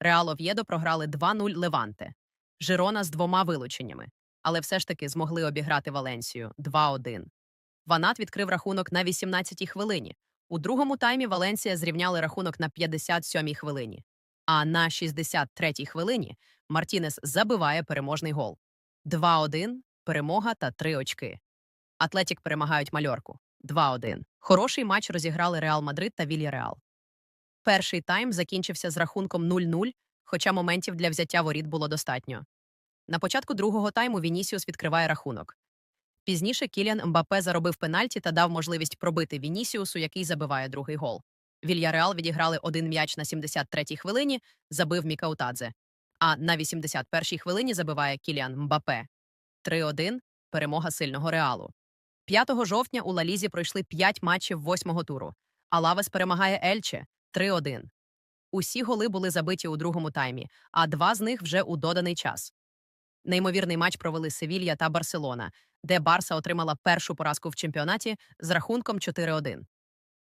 Реал Ов'єдо програли 2-0 Леванте. Жирона з двома вилученнями, але все ж таки змогли обіграти Валенсію 2-1. Ванат відкрив рахунок на 18-й хвилині. У другому таймі Валенсія зрівняли рахунок на 57-й хвилині. А на 63-й хвилині Мартінес забиває переможний гол. 2-1, перемога та 3 очки. Атлетік перемагають Мальорку. 2-1. Хороший матч розіграли Реал Мадрид та Вільяреал. Перший тайм закінчився з рахунком 0-0, хоча моментів для взяття воріт було достатньо. На початку другого тайму Вінісіус відкриває рахунок. Пізніше Кіліан Мбапе заробив пенальті та дав можливість пробити Вінісіусу, який забиває другий гол. Вільяреал відіграли один м'яч на 73-й хвилині, забив Мікаутадзе. А на 81-й хвилині забиває Кіліан Мбапе. 3-1 – перемога сильного Реалу. 5 жовтня у Лалізі пройшли 5 матчів восьмого туру. А Лавес перемагає Ельче 3-1. Усі голи були забиті у другому таймі, а два з них вже у доданий час. Неймовірний матч провели Севілья та Барселона, де Барса отримала першу поразку в чемпіонаті з рахунком 4-1.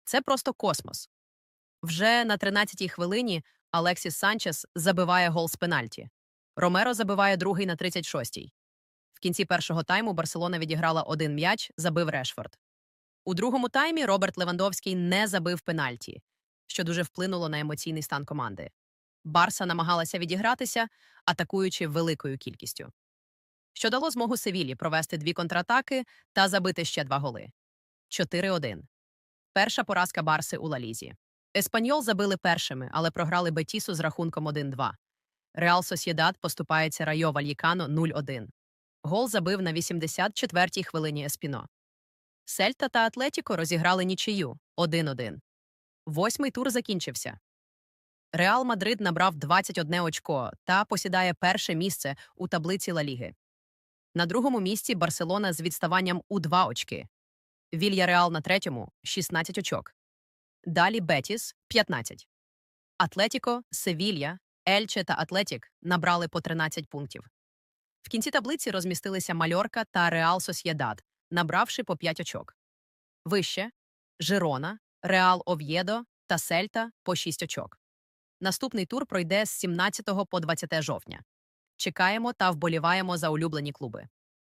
Це просто космос. Вже на 13-й хвилині Алексіс Санчес забиває гол з пенальті. Ромеро забиває другий на 36-й. В кінці першого тайму Барселона відіграла один м'яч, забив Решфорд. У другому таймі Роберт Левандовський не забив пенальті, що дуже вплинуло на емоційний стан команди. Барса намагалася відігратися, атакуючи великою кількістю. Що дало змогу Севілі провести дві контратаки та забити ще два голи. 4-1. Перша поразка Барси у Лалізі. Еспаньол забили першими, але програли Бетісу з рахунком 1-2. Реал Сосєдад поступається Райо Вальїкано 0-1. Гол забив на 84-й хвилині Еспіно. Сельта та Атлетіко розіграли нічию 1-1. Восьмий тур закінчився. Реал Мадрид набрав 21 очко та посідає перше місце у таблиці Ла Ліги. На другому місці Барселона з відставанням у 2 очки. Вільяреал на третьому 16 очок. Далі Бетіс 15. Атлетіко, Севілья, Ельче та Атлетік набрали по 13 пунктів. В кінці таблиці розмістилися Мальорка та Реал Сосєдад, набравши по 5 очок. Вище Жирона, Реал Ов'єдо та Сельта по 6 очок. Наступний тур пройде з 17 по 20 жовтня. Чекаємо та вболіваємо за улюблені клуби.